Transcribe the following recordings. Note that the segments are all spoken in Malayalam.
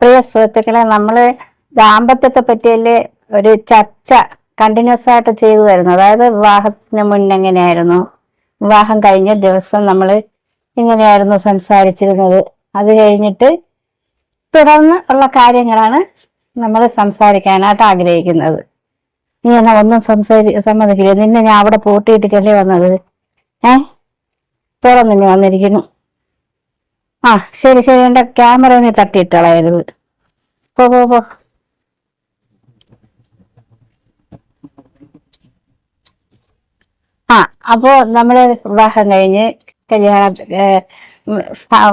പ്രിയ സുഹൃത്തുക്കളെ നമ്മൾ ദാമ്പത്യത്തെ പറ്റിയല്ലേ ഒരു ചർച്ച കണ്ടിന്യൂസ് ആയിട്ട് ചെയ്തു വരുന്നു അതായത് വിവാഹത്തിന് മുന്നെങ്ങനെയായിരുന്നു വിവാഹം കഴിഞ്ഞ ദിവസം നമ്മൾ ഇങ്ങനെയായിരുന്നു സംസാരിച്ചിരുന്നത്? അത് കഴിഞ്ഞിട്ട് തുടർന്ന് ഉള്ള കാര്യങ്ങളാണ് നമ്മൾ സംസാരിക്കാനായിട്ട് ആഗ്രഹിക്കുന്നത്. നീ എന്നാ ഒന്നും സംസാരി സമ്മതിക്കില്ല? നിന്നെ ഞാൻ അവിടെ പൂട്ടിയിട്ടിട്ടല്ലേ വന്നത്? ഏ? തുറന്നു വന്നിരിക്കുന്നു. ആ ശരി ശരി എന്റെ ക്യാമറ നീ തട്ടിയിട്ടളയരുത് പോ പോ പോ. ആ അപ്പോ നമ്മൾ വിവാഹം കഴിഞ്ഞ് കല്യാണ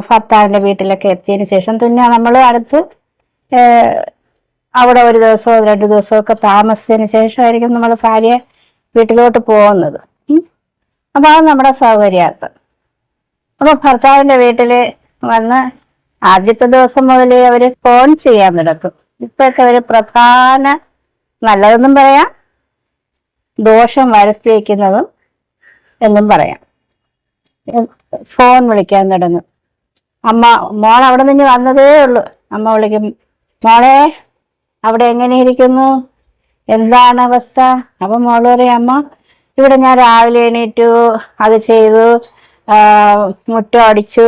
ഭർത്താവിന്റെ വീട്ടിലൊക്കെ എത്തിയതിന് ശേഷം പിന്നെ നമ്മൾ അടുത്ത് അവിടെ ഒരു ദിവസമോ രണ്ടു ദിവസമോ ഒക്കെ താമസിച്ചതിന് ശേഷമായിരിക്കും നമ്മൾ ഭാര്യ വീട്ടിലോട്ട് പോകുന്നത്. അപ്പൊ അത് നമ്മുടെ സൗകര്യാർത്ഥം. അപ്പൊ ഭർത്താവിന്റെ വീട്ടിൽ വന്ന് ആദ്യത്തെ ദിവസം മുതൽ അവർ ഫോൺ ചെയ്യാൻ നടക്കും ഇപ്പോഴത്തെ ഒരു പ്രധാന നല്ലതെന്നും പറയാം ദോഷം വരുത്തി എന്നും പറയാം. ഫോൺ വിളിക്കാൻ തുടങ്ങും. അമ്മ മോൾ അവിടെ നിന്ന് വന്നതേ ഉള്ളൂ. അമ്മ വിളിക്കും മോളെ അവിടെ എങ്ങനെ ഇരിക്കുന്നു? എന്താണ് അവസ്ഥ? അപ്പൊ മോൾ പറയും അമ്മ ഇവിടെ ഞാൻ രാവിലെ എണീറ്റു അത് ചെയ്തു മുട്ട അടിച്ചു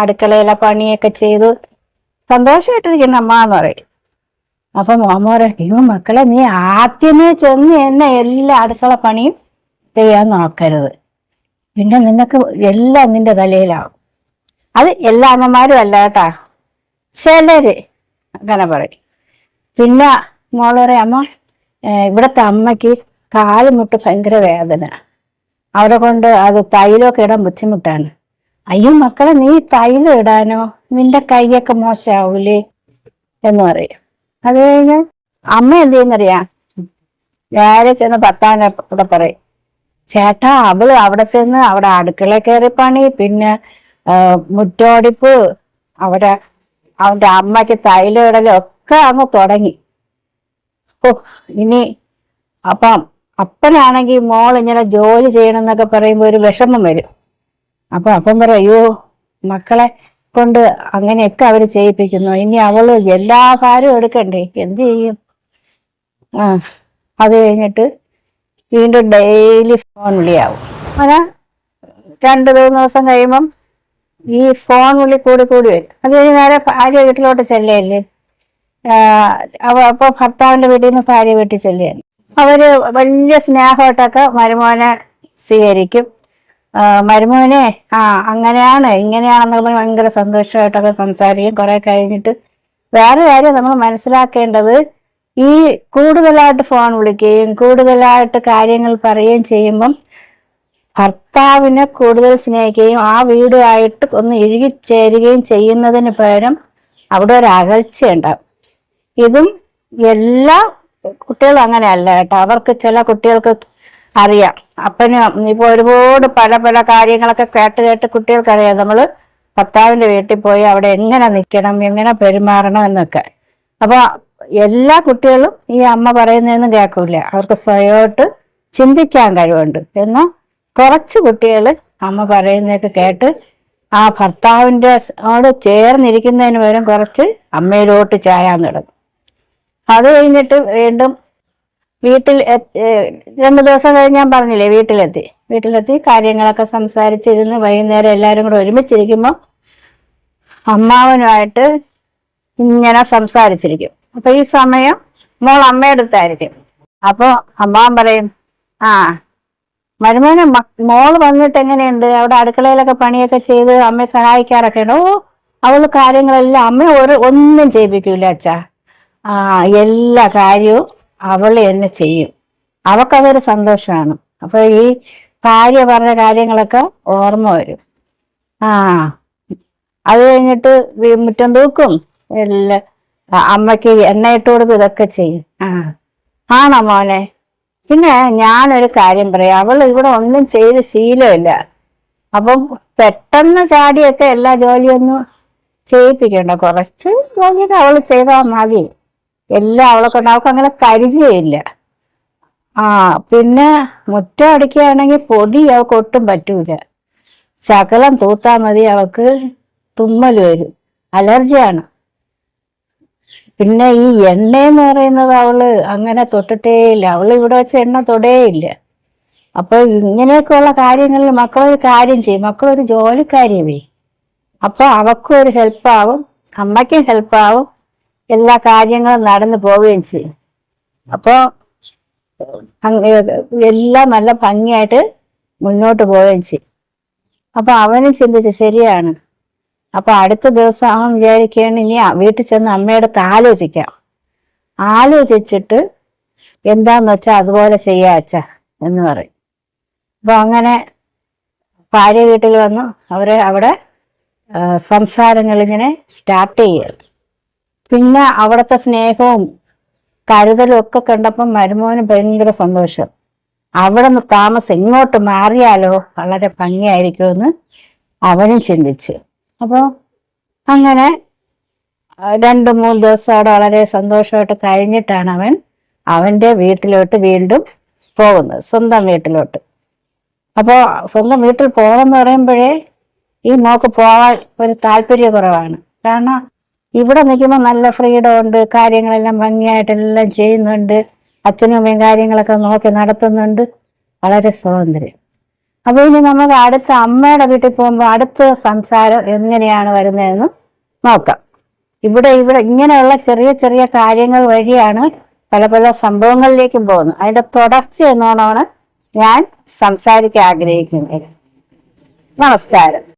അടുക്കളയിലെ പണിയൊക്കെ ചെയ്തു. സന്തോഷമായിട്ടിരിക്കുന്ന അമ്മ എന്ന് പറയും. അപ്പൊ മോമോരെ അയ്യോ മക്കളെ നീ ആദ്യമേ ചെന്ന് എന്നെ എല്ലാ അടുക്കള പണിയും ചെയ്യാൻ നോക്കരുത്. പിന്നെ നിനക്ക് എല്ലാം നിന്റെ തലയിലാവും. അത് എല്ലാ അമ്മമാരും അല്ല കേട്ടാ. ചിലര് അങ്ങനെ പറയും. പിന്നെ മോൾ അമ്മ ഇവിടത്തെ അമ്മയ്ക്ക് കാലുമുട്ട് ഭയങ്കര വേദന. അവരെ കൊണ്ട് അത് തൈലൊക്കെ ഇടാൻ ബുദ്ധിമുട്ടാണ്. അയ്യോ മക്കളെ നീ തൈലം ഇടാനോ? നിന്റെ കൈയൊക്കെ മോശമാവൂലേ എന്ന് പറയും. അത് കഴിഞ്ഞ് അമ്മ എന്ത് ചെയ്യുന്നറിയാം നേരെ ചെന്ന് പത്താനെ കൂടെ പറയും. ചേട്ടാ അവൾ അവിടെ ചെന്ന് അവിടെ അടുക്കള കയറി പണി പിന്നെ മുറ്റോടിപ്പ് അവിടെ അവന്റെ അമ്മയ്ക്ക് തൈലം ഇടലും ഒക്കെ അങ്ങ് തുടങ്ങി. ഓ ഇനി അപ്പം അപ്പനാണെങ്കിൽ മോൾ ഇങ്ങനെ ജോലി ചെയ്യണം എന്നൊക്കെ പറയുമ്പോൾ ഒരു വിഷമം വരും. അപ്പൊ അപ്പം പറയും അയ്യോ മക്കളെ കൊണ്ട് അങ്ങനെയൊക്കെ അവർ ചെയ്യിപ്പിക്കുന്നു. ഇനി അവൾ എല്ലാ ഭാരവും എടുക്കണ്ടേ? എന്ത് ചെയ്യും? ആ അത് കഴിഞ്ഞിട്ട് വീണ്ടും ഡെയിലി ഫോൺ വിളിയാവും. അങ്ങനെ രണ്ട് മൂന്ന് ദിവസം കഴിയുമ്പം ഈ ഫോൺ വിളി കൂടി കൂടി വരും. അത് കഴിഞ്ഞ് നേരെ ഭാര്യ വീട്ടിലോട്ട് ചെല്ലയല്ലേ അവ- അപ്പൊ ഭർത്താവിന്റെ വീട്ടിൽ നിന്ന് ഭാര്യ വീട്ടിൽ ചെല്ലുകയാണ്. അവർ വലിയ സ്നേഹമായിട്ടൊക്കെ മരുമോനെ സ്വീകരിക്കും. മരുമോനെ ആ അങ്ങനെയാണ് ഇങ്ങനെയാണെന്നൊക്കെ പറഞ്ഞ് ഭയങ്കര സന്തോഷമായിട്ടൊക്കെ സംസാരിക്കും കുറെ കഴിഞ്ഞിട്ട്. വേറെ കാര്യം നമ്മൾ മനസ്സിലാക്കേണ്ടത് ഈ കൂടുതലായിട്ട് ഫോൺ വിളിക്കുകയും കൂടുതലായിട്ട് കാര്യങ്ങൾ പറയുകയും ചെയ്യുമ്പം ഭർത്താവിനെ കൂടുതൽ സ്നേഹിക്കുകയും ആ വീടുമായിട്ട് ഒന്ന് ഇഴുകിച്ചേരുകയും ചെയ്യുന്നതിന് പകരം അവിടെ ഒരു അകൽച്ച ഉണ്ടാവും. ഇതും എല്ലാ കുട്ടികളും അങ്ങനെയല്ല കേട്ടോ. അവർക്ക് ചില കുട്ടികൾക്ക് അറിയാം. അപ്പന് ഇപ്പൊ ഒരുപാട് പല പല കാര്യങ്ങളൊക്കെ കേട്ട് കേട്ട് കുട്ടികൾക്കറിയാം. നമ്മൾ ഭർത്താവിന്റെ വീട്ടിൽ പോയി അവിടെ എങ്ങനെ നിൽക്കണം എങ്ങനെ പെരുമാറണം എന്നൊക്കെ. അപ്പൊ എല്ലാ കുട്ടികളും ഈ അമ്മ പറയുന്നതെന്നും കേൾക്കൂല. അവർക്ക് സ്വയമായിട്ട് ചിന്തിക്കാൻ കഴിവുണ്ട്. എന്നാൽ കുറച്ച് കുട്ടികൾ അമ്മ പറയുന്നതൊക്കെ കേട്ട് ആ ഭർത്താവിന്റെ ഓട് ചേർന്നിരിക്കുന്നതിന് പകരം കുറച്ച് അമ്മയിലോട്ട് ചായാൻ തുടങ്ങും. അത് കഴിഞ്ഞിട്ട് വീണ്ടും വീട്ടിൽ രണ്ടു ദിവസം കഴിഞ്ഞ് ഞാൻ പറഞ്ഞില്ലേ വീട്ടിലെത്തി. വീട്ടിലെത്തി കാര്യങ്ങളൊക്കെ സംസാരിച്ചിരുന്ന്. വൈകുന്നേരം എല്ലാവരും കൂടെ ഒരുമിച്ചിരിക്കുമ്പോൾ അമ്മാവനുമായിട്ട് ഇങ്ങനെ സംസാരിച്ചിരിക്കും. അപ്പൊ ഈ സമയം മോൾ അമ്മയെടുത്തായിരിക്കും അപ്പൊ അമ്മാവൻ പറയും ആ മരുമോനെ മോൾ വന്നിട്ട് എങ്ങനെയുണ്ട്? അവിടെ അടുക്കളയിലൊക്കെ പണിയൊക്കെ ചെയ്ത് അമ്മയെ സഹായിക്കാറൊക്കെ ഉണ്ട്? ഓ അവൾ കാര്യങ്ങളെല്ലാം അമ്മ ഒരു ഒന്നും ചെയ്യിപ്പിക്കൂല അച്ഛാ. ആ എല്ലാ കാര്യവും അവൾ തന്നെ ചെയ്യും. അവക്കതൊരു സന്തോഷമാണ്. അപ്പൊ ഈ ഭാര്യ പറഞ്ഞ കാര്യങ്ങളൊക്കെ ഓർമ്മ വരും. ആ അത് കഴിഞ്ഞിട്ട് മുറ്റം തൂക്കും. എല്ലാം അമ്മയ്ക്ക് എണ്ണ ഇട്ട് കൊടുക്കും ഇതൊക്കെ ചെയ്യും. ആ ആണോ മോനെ? പിന്നെ ഞാനൊരു കാര്യം പറയാം. അവൾ ഇവിടെ ഒന്നും ചെയ്ത് ശീലമില്ല. അപ്പം പെട്ടെന്ന് ചാടിയൊക്കെ എല്ലാ ജോലിയൊന്നും ചെയ്യിപ്പിക്കണ്ട. കുറച്ച് ജോലിയൊക്കെ അവൾ ചെയ്താൽ മതി. എല്ലാം അവളെ കൊണ്ട് അവൾക്ക് അങ്ങനെ പരിചയമില്ല. ആ പിന്നെ മുറ്റം അടിക്കുകയാണെങ്കിൽ പൊടി അവൾക്ക് ഒട്ടും പറ്റൂല. ശകലം തൂത്താൽ മതി അവൾക്ക്. തുമ്മൽ വരും. അലർജിയാണ്. പിന്നെ ഈ എണ്ണ എന്ന് പറയുന്നത് അവൾ അങ്ങനെ തൊട്ടിട്ടേ ഇല്ല. അവൾ ഇവിടെ വെച്ച് എണ്ണ തൊടേയില്ല അപ്പൊ ഇങ്ങനെയൊക്കെയുള്ള കാര്യങ്ങളിൽ മക്കളൊരു കാര്യം ചെയ്യും. മക്കളൊരു ജോലിക്കാരിയവേ അപ്പൊ അവക്കും ഒരു ഹെൽപ്പാവും അമ്മയ്ക്കും ഹെൽപ്പാവും എല്ലാ കാര്യങ്ങളും നടന്നു പോവുകയും ചെയ്യും. അപ്പോൾ എല്ലാം നല്ല ഭംഗിയായിട്ട് മുന്നോട്ട് പോവുകയും ചെയ്യും. അപ്പൊ അവനും ചിന്തിച്ചു ശരിയാണ്. അപ്പൊ അടുത്ത ദിവസം അവൻ വിചാരിക്കുകയാണ് ഇനി വീട്ടിൽ ചെന്ന് അമ്മയുടെ ആലോചിക്കാം. ആലോചിച്ചിട്ട് എന്താന്ന് വെച്ചാൽ അതുപോലെ ചെയ്യാ അച്ഛ എന്ന് പറയും. അപ്പൊ അങ്ങനെ ഭാര്യ വീട്ടിൽ വന്നു. അവരെ അവിടെ സംസാരങ്ങൾ ഇങ്ങനെ സ്റ്റാർട്ട് ചെയ്യുക പിന്നെ അവിടുത്തെ സ്നേഹവും കരുതലും ഒക്കെ കണ്ടപ്പം മരുമോന് ഭയങ്കര സന്തോഷം. അവിടെ നിന്ന് താമസം ഇങ്ങോട്ട് മാറിയാലോ വളരെ ഭംഗിയായിരിക്കുമെന്ന് അവനും ചിന്തിച്ചു. അപ്പോൾ അങ്ങനെ രണ്ട് മൂന്ന് ദിവസം അവിടെ വളരെ സന്തോഷമായിട്ട് കഴിഞ്ഞിട്ടാണ് അവൻ അവന്റെ വീട്ടിലോട്ട് വീണ്ടും പോകുന്നത് സ്വന്തം വീട്ടിലോട്ട്. അപ്പോൾ സ്വന്തം വീട്ടിൽ പോകണമെന്ന് പറയുമ്പോഴേ ഈ മോക്ക് പോവാൻ ഒരു താല്പര്യക്കുറവാണ് കാരണം ഇവിടെ നിൽക്കുമ്പോൾ നല്ല ഫ്രീഡം ഉണ്ട്. കാര്യങ്ങളെല്ലാം ഭംഗിയായിട്ടെല്ലാം ചെയ്യുന്നുണ്ട്. അച്ഛനും അമ്മയും കാര്യങ്ങളൊക്കെ നോക്കി നടത്തുന്നുണ്ട്. വളരെ സ്വാതന്ത്ര്യം. അപ്പോൾ ഇനി നമുക്ക് അടുത്ത അമ്മയുടെ വീട്ടിൽ പോകുമ്പോൾ അടുത്ത സംസാരം എങ്ങനെയാണ് വരുന്നതെന്ന് നോക്കാം. ഇവിടെ ഇവിടെ ഇങ്ങനെയുള്ള ചെറിയ ചെറിയ കാര്യങ്ങൾ വഴിയാണ് പല പല സംഭവങ്ങളിലേക്കും പോകുന്നത്. അതിന്റെ തുടർച്ച എന്നോണമാണ് ഞാൻ സംസാരിക്കാൻ ആഗ്രഹിക്കുന്നത്. നമസ്കാരം.